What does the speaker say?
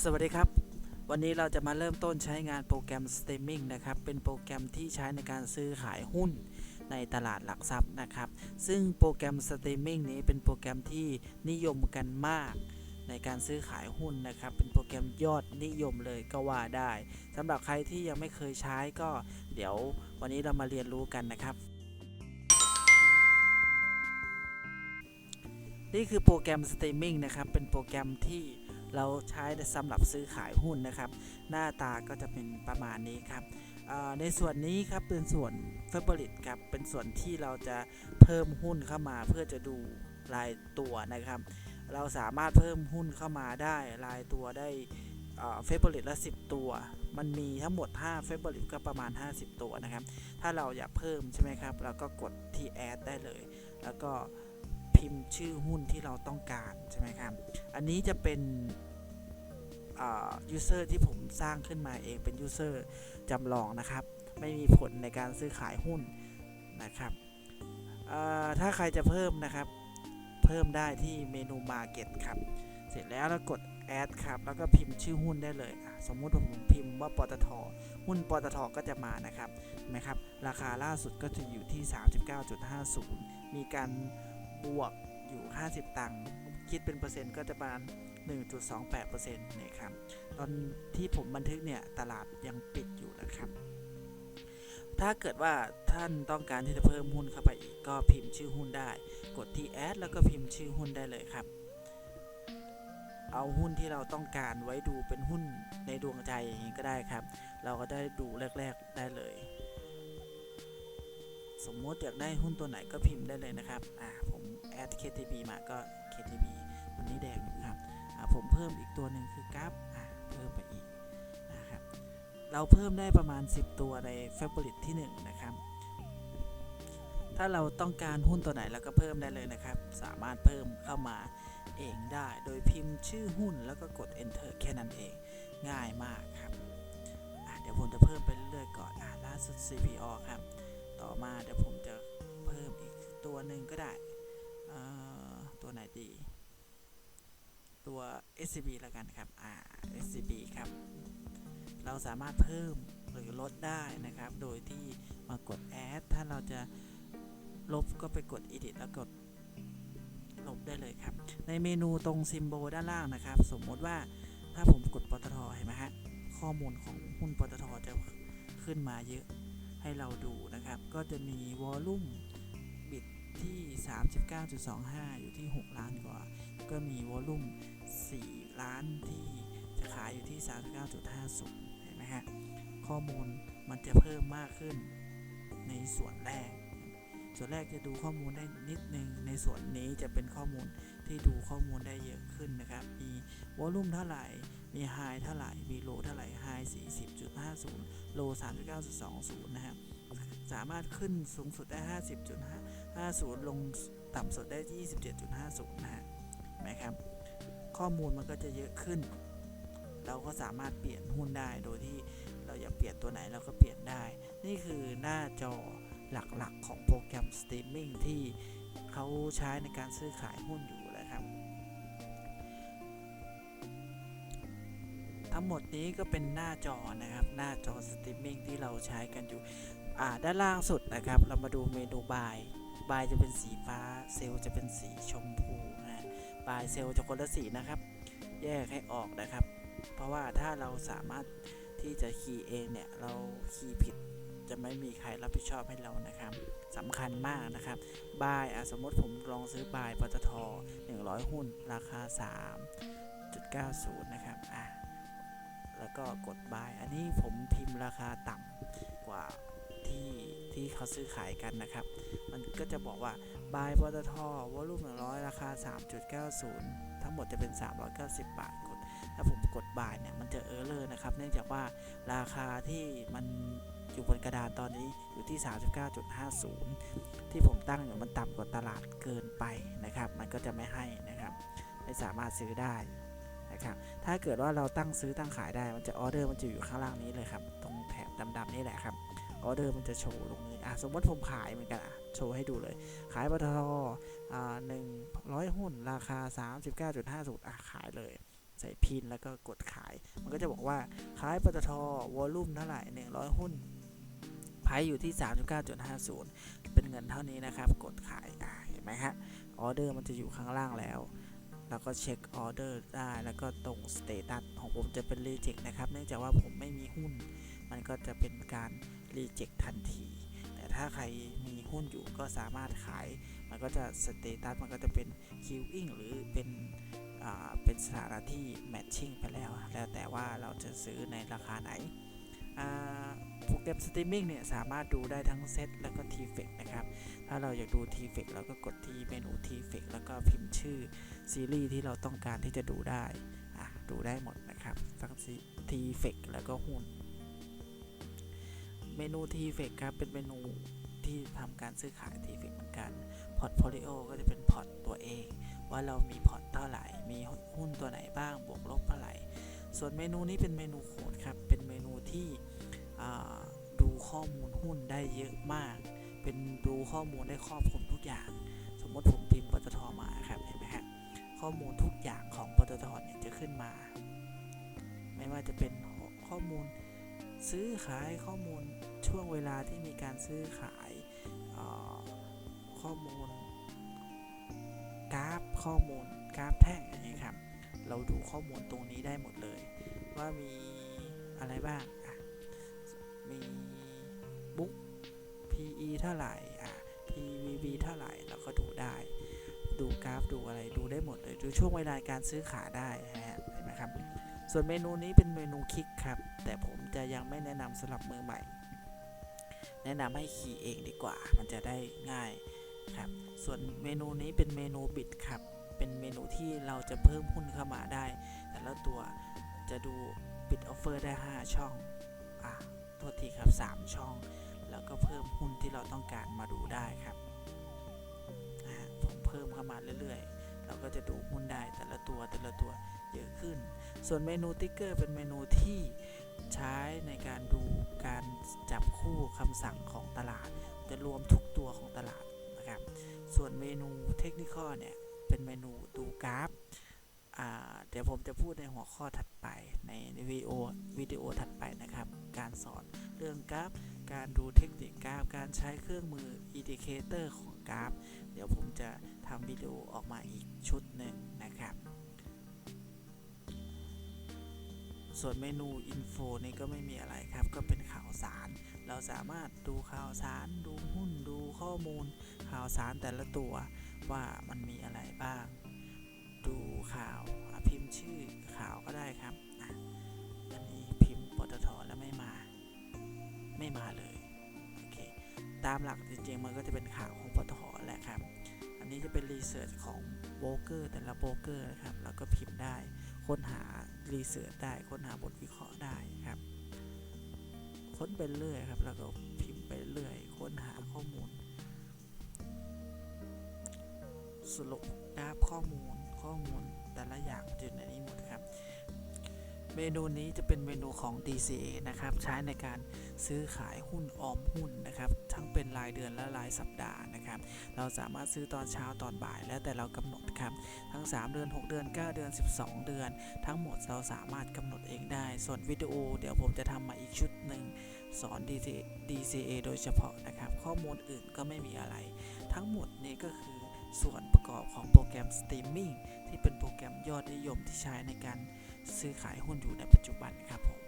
สวัสดีครับ วันนี้เราจะมาเริ่มต้นใช้งานโปรแกรม Streaming นะครับ เป็นโปรแกรมที่ใช้ในการซื้อขายหุ้นในตลาดหลักทรัพย์นะครับ ซึ่งโปรแกรม Streaming นี้เป็นโปรแกรมที่นิยมกันมากในการซื้อขายหุ้นนะครับ เป็นโปรแกรมยอดนิยมเลยก็ว่าได้สำหรับใครที่ยังไม่เคยใช้ก็เดี๋ยววันนี้เรามาเรียนรู้กันนะครับนี่คือโปรแกรม Streaming นะครับ เป็นโปรแกรมที่ เราใช้สำหรับซื้อขายหุ้นนะครับ หน้าตาก็จะเป็นประมาณนี้ครับในส่วนนี้ครับเป็นส่วน f a v o r i t ครับเป็นส่วนที่เราจะเพิ่มหุ้นเข้ามาเพื่อจะดูรายตัวนะครับ เราสามารถเพิ่มหุ้นเข้ามาได้รายตัวได้เฟเ v o r i t ละ 10 ตัว มันมีทั้งหมด5 f a v o r i t ก็ประมาณ 50 ตัวนะครับ ถ้าเราอยากเพิ่มใช่ไหมครับเราก็กดที่ add ได้เลย แล้วก็ พิมพ์ชื่อหุ้นที่เราต้องการใช่ไหมครับ อันนี้จะเป็นยูเซอร์ที่ผมสร้างขึ้นมาเองเป็นยูเซอร์จำลองนะครับ ไม่มีผลในการซื้อขายหุ้นนะครับถ้าใครจะเพิ่มนะครับ เพิ่มได้ที่เมนู Market ครับ เสร็จแล้วเรากด Add ครับ แล้วก็พิมพ์ชื่อหุ้นได้เลย สมมุติผมพิมพ์ว่าปตท หุ้นปตทก็จะมานะครับเห็นไหมครับ ราคาล่าสุดก็จะอยู่ที่ 39.50 มีการ บวกอยู่ 50 ตังค์คิดเป็นเปอร์เซ็นต์ก็จะประมาณ 1.28%นะครับตอนที่ผมบันทึกเนี่ยตลาดยังปิดอยู่นะครับ ถ้าเกิดว่าท่านต้องการที่จะเพิ่มหุ้นเข้าไปอีกก็พิมพ์ชื่อหุ้นได้ กดที่แอดแล้วก็พิมพ์ชื่อหุ้นได้เลยครับ เอาหุ้นที่เราต้องการไว้ดูเป็นหุ้นในดวงใจอย่างนี้ก็ได้ครับ เราก็ได้ดูแรก ๆได้เลยสมมติอยากได้หุ้นตัวไหนก็พิมพ์ได้เลยนะครับ อ่า ผม แอด KTB มาก็ KTB วันนี้แดงอยู่ครับผมเพิ่มอีกตัวหนึ่งคือกราฟเพิ่มไปอีกนะครับ เราเพิ่มได้ประมาณ 10 ตัวใน Favorite ที่ 1 นะครับ ถ้าเราต้องการหุ้นตัวไหนเราก็เพิ่มได้เลยนะครับ สามารถเพิ่มเข้ามาเองได้ โดยพิมพ์ชื่อหุ้นแล้วก็กด enter แค่นั้นเอง ง่ายมากครับ เดี๋ยวผมจะเพิ่มไปเรื่อยๆก่อนอล่าสุด CPO ครับ ต่อมาเดี๋ยวผมจะเพิ่มอีกตัวหนึ่งก็ได้ ตัวไหนดี ตัว SCB แล้วกันครับ อ่า SCB ครับ เราสามารถเพิ่มหรือลดได้นะครับ โดยที่มากด add ถ้าเราจะลบก็ไปกด edit แล้วกดลบได้เลยครับ ในเมนูตรงซิมโบด้านล่างนะครับ สมมติว่าถ้าผมกดปตทเห็นไหมฮะข้อมูลของหุ้นปตทจะขึ้นมาเยอะให้เราดูนะครับ ก็จะมีวอลลุ่ม ที่ 39.25 อยู่ที่ 6 ล้านกว่า ก็มีวอลุ่ม 4 ล้านที่จะขายอยู่ที่ 39.50 เห็นไหมฮะ ข้อมูลมันจะเพิ่มมากขึ้นในส่วนแรก ส่วนแรกจะดูข้อมูลได้นิดนึง ในส่วนนี้จะเป็นข้อมูลที่ดูข้อมูลได้เยอะขึ้นนะครับ มีวอลุ่มเท่าไหร่ มีไฮเท่าไหร่ มีโลเท่าไหร่ ไฮ 40.50 โล 39.20 นะครับ สามารถขึ้นสูงสุดได้ 50 ลงต่ำสุดได้ 27.50 นะฮะเห็นไหมครับ ข้อมูลมันก็จะเยอะขึ้น เราก็สามารถเปลี่ยนหุ้นได้โดยที่เราอยากเปลี่ยนตัวไหนเราก็เปลี่ยนได้ นี่คือหน้าจอหลักๆ ของโปรแกรมสตรีมมิ่งที่เขาใช้ในการซื้อขายหุ้นอยู่นะครับ ทั้งหมดนี้ก็เป็นหน้าจอนะครับ หน้าจอสตรีมมิ่งที่เราใช้กันอยู่อ่าด้านล่างสุดนะครับ เรามาดูเมนูบาย บายจะเป็นสีฟ้า เซลล์จะเป็นสีชมพูนะบายเซลล์จะคนละสีนะครับ แยกให้ออกนะครับ เพราะว่าถ้าเราสามารถที่จะคีย์เองเนี่ย เราคีย์ผิดจะไม่มีใครรับผิดชอบให้เรานะครับสำคัญมากนะครับ บายอะสมมติผมลองซื้อบายปตท100 หุ้น ราคา 3.90 นะครับอะแล้วก็กดบาย อันนี้ผมพิมพ์ราคาต่ำกว่าที่ ที่เขาซื้อขายกันนะครับ มันก็จะบอกว่าบายปตทวอลุ่ม100 ราคา 3.90 ทั้งหมดจะเป็น 390 บาทกด ถ้าผมกดบายเนี่ย มันจะเออร์เลอร์นะครับ เนื่องจากว่าราคาที่มันอยู่บนกระดานตอนนี้อยู่ที่ 39.50 ที่ผมตั้งอยู่มันต่ำกว่าตลาดเกินไปนะครับ มันก็จะไม่ให้นะครับ ไม่สามารถซื้อได้นะครับ ถ้าเกิดว่าเราตั้งซื้อตั้งขายได้ มันจะออเดอร์มันจะอยู่ข้างล่างนี้เลยครับ ตรงแถบดำๆนี่แหละครับ ออเดอร์มันจะโชว์ตรงนี้อะสมมติผมขายเหมือนกันอะโชว์ให้ดูเลย ขายปตทอ่าหนึ่งร้อยหุ้นราคา 39.50อะขายเลยใส่พินแล้วก็กดขาย มันก็จะบอกว่าขายปตทวอลลุ่มเท่าไหร่ 100 หุ้นไพอยู่ที่ 39.50 เป็นเงินเท่านี้นะครับ กดขายเห็นไหมฮะ ออเดอร์มันจะอยู่ข้างล่างแล้ว แล้วก็เช็คออเดอร์ได้ แล้วก็ตรงสเตตัสของผมจะเป็นรีเจ็คนะครับ เนื่องจากว่าผมไม่มีหุ้น มันก็จะเป็นการ รีเจ็คทันที แต่ถ้าใครมีหุ้นอยู่ก็สามารถขาย มันก็จะสเตตัสมันก็จะเป็น queuing หรือเป็นเป็นสถานะที่ matching ไปแล้ว แล้วแต่ว่าเราจะซื้อในราคาไหนโปรแกรมสตรีมมิ่งเนี่ย สามารถดูได้ทั้งเซตแล้วก็ t f e c นะครับ ถ้าเราอยากดู t f e c เราก็กดที่เมนู t f e c แล้วก็พิมพ์ชื่อซีรีส์ที่เราต้องการที่จะดูได้อะดูได้หมดนะครับทั้ง t f e c แล้วก็หุ้น เมนู t f e c ครับ เป็นเมนูที่ทำการซื้อขาย t f e c เหมือนกัน พอร์ตโฟลิโอก็จะเป็นพอร์ตตัวเอง ว่าเรามีพอร์ตเท่าไหร่ มีหุ้นตัวไหนบ้าง บวกลบเท่าไหร่ ส่วนเมนูนี้เป็นเมนูโค้ดครับ เป็นเมนูที่ดูข้อมูลหุ้นได้เยอะมาก เป็นดูข้อมูลได้ครอบคลุมทุกอย่าง สมมติผมพิมพ์ปตทมาครับ เห็นไหมฮะข้อมูลทุกอย่างของปตทเนี่ยจะขึ้นมา ไม่ว่าจะเป็นข้อมูล ซื้อขายข้อมูลช่วงเวลาที่มีการซื้อขายอ่าข้อมูล กราฟข้อมูลกราฟแท่งอย่างนี้ครับ เราดูข้อมูลตรงนี้ได้หมดเลย ว่ามีอะไรบ้างมีบุ๊ก PE เท่าไหร่อะ PVB เท่าไหร่เราก็ดูได้ ดูกราฟดูอะไรดูได้หมดเลย ดูช่วงเวลาการซื้อขายได้ฮะเห็นไหมครับ ส่วนเมนูนี้เป็นเมนูคลิกครับ แต่ผมจะยังไม่แนะนำสำหรับมือใหม่ แนะนำให้คีย์เองดีกว่า มันจะได้ง่ายครับ ส่วนเมนูนี้เป็นเมนูบิดครับ เป็นเมนูที่เราจะเพิ่มหุ้นเข้ามาได้ แต่ละตัวจะดูบิดออฟเฟอร์ได้ 5 ช่อง อะโทษทีครับ 3 ช่อง แล้วก็เพิ่มหุ้นที่เราต้องการมาดูได้ครับผมเพิ่มเข้ามาเรื่อยๆ เราก็จะดูหุ้นได้แต่ละตัวแต่ละตัว เยอะขึ้น ส่วนเมนูติ๊กเกอร์เป็นเมนูที่ใช้ในการดูการจับคู่คำสั่งของตลาด จะรวมทุกตัวของตลาดนะครับ ส่วนเมนูเทคนิคเนี่ยเป็นเมนูดูกราฟเดี๋ยวผมจะพูดในหัวข้อถัดไปในวิดีโอวิดีโอถัดไปนะครับ การสอนเรื่องกราฟ การดูเทคนิคกราฟ การใช้เครื่องมืออินดิเคเตอร์ของกราฟ เดี๋ยวผมจะทำวิดีโอออกมาอีกชุดหนึ่งนะครับ ส่วนเมนูอินโฟนี่ก็ไม่มีอะไรครับ ก็เป็นข่าวสาร เราสามารถดูข่าวสาร ดูหุ้น ดูข้อมูล ข่าวสารแต่ละตัวว่ามันมีอะไรบ้าง ดูข่าวพิมพ์ชื่อข่าวก็ได้ครับอันนี้พิมพ์ปตทแล้วไม่มา ไม่มาเลยโอเคตามหลักจริงๆมันก็จะเป็นข่าวของปตทแหละครับ อันนี้จะเป็นรีเสิร์ชของโบรกเกอร์แต่ละโบรกเกอร์นะครับ แล้วก็พิมพ์ได้ค้นหา รีเสิร์ชได้ค้นหาบทวิเคราะห์ได้ครับ ค้นไปเรื่อยครับ แล้วก็พิมพ์ไปเรื่อย ค้นหาข้อมูล สรุปกราฟข้อมูลข้อมูลแต่ละอย่างอยู่ในนี้หมดครับ เมนูนี้จะเป็นเมนูของ DCA นะครับ ใช้ในการซื้อขายหุ้นออมหุ้นนะครับ ทั้งเป็นรายเดือนและรายสัปดาห์นะครับ เราสามารถซื้อตอนเช้าตอนบ่ายแล้วแต่เรากำหนดครับ ทั้ง 3 เดือน 6 เดือน 9 เดือน 12 เดือน ทั้งหมดเราสามารถกำหนดเองได้ ส่วนวิดีโอ เดี๋ยวผมจะทำมาอีกชุดหนึ่งสอน DCA, DCA โดยเฉพาะนะครับ ข้อมูลอื่นก็ไม่มีอะไร ทั้งหมดนี้ก็คือส่วนประกอบของโปรแกรมสตรีมมิ่งที่เป็นโปรแกรมยอดนิยมที่ใช้ในการ ซื้อขายหุ้นอยู่ในปัจจุบันครับผม